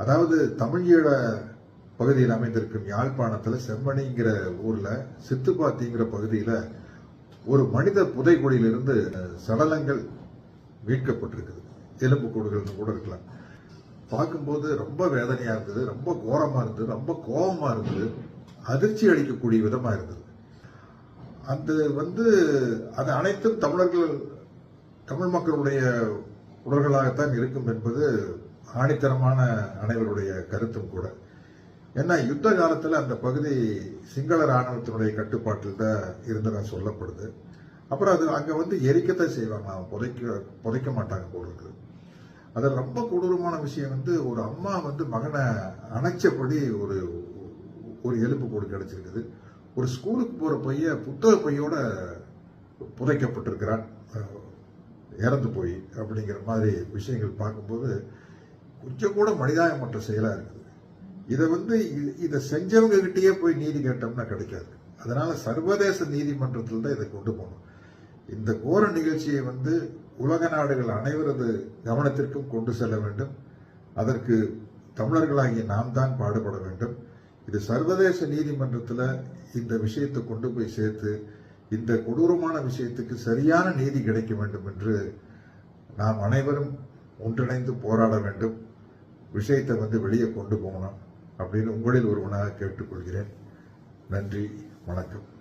அதாவது தமிழீழ பகுதியில் அமைந்திருக்கும் யாழ்ப்பாணத்தில் செம்மணிங்கிற ஊரில் சித்துப்பாத்திங்கிற பகுதியில் ஒரு மனித புதைகுழியிலிருந்து சடலங்கள் மீட்கப்பட்டிருக்குது. எலும்பு கூடுகள்னு கூட இருக்கலாம். பார்க்கும்போது ரொம்ப வேதனையாக இருந்தது ரொம்ப கோரமாக இருந்தது ரொம்ப கோபமாக இருந்தது அதிர்ச்சி அளிக்கக்கூடிய விதமாக இருந்தது. அந்த வந்து அது அனைத்தும் தமிழர்கள் தமிழ் மக்களுடைய உடல்களாகத்தான் இருக்கும் என்பது ஆணித்தரமான அனைவருடைய கருத்தும் கூட. ஏன்னா யுத்த காலத்தில் அந்த பகுதி சிங்கள ராணுவத்தினுடைய கட்டுப்பாட்டில் தான் இருந்ததா சொல்லப்படுது. அப்புறம் அது அங்கே வந்து எரிக்கத்தான் செய்வாங்க. புதைக்க புதைக்க மாட்டாங்க போல இருக்குது. அதில் ரொம்ப கொடூரமான விஷயம் வந்து ஒரு அம்மா வந்து மகனை அணைச்சபடி ஒரு ஒரு எலும்பு கூடு கிடைச்சிருக்குது. ஒரு ஸ்கூலுக்கு போகிற பையன் புத்தக பையோட புதைக்கப்பட்டிருக்கிறான். இறந்து போய் அப்படிங்கிற மாதிரி விஷயங்கள் பார்க்கும்போது கொஞ்சம் கூட மனிதாயமற்ற செயலாக இருக்குது. இதை வந்து இதை செஞ்சவங்க கிட்டேயே போய் நீதி கேட்டோம்னா கிடைக்காது. அதனால சர்வதேச நீதிமன்றத்தில் தான் இதை கொண்டு போகணும். இந்த கோர நிகழ்ச்சியை வந்து உலக நாடுகள் அனைவரது கவனத்திற்கும் கொண்டு செல்ல வேண்டும். அதற்கு தமிழர்களாகிய நாம் தான் பாடுபட வேண்டும். இது சர்வதேச நீதிமன்றத்தில் இந்த விஷயத்தை கொண்டு போய் சேர்த்து இந்த கொடூரமான விஷயத்துக்கு சரியான நீதி கிடைக்க வேண்டும் என்று நாம் அனைவரும் ஒன்றிணைந்து போராட வேண்டும். விஷயத்தை வந்து வெளியே கொண்டு போகணும் அப்படின்னு உங்களில் ஒருவனாக கேட்டுக்கொள்கிறேன். நன்றி வணக்கம்.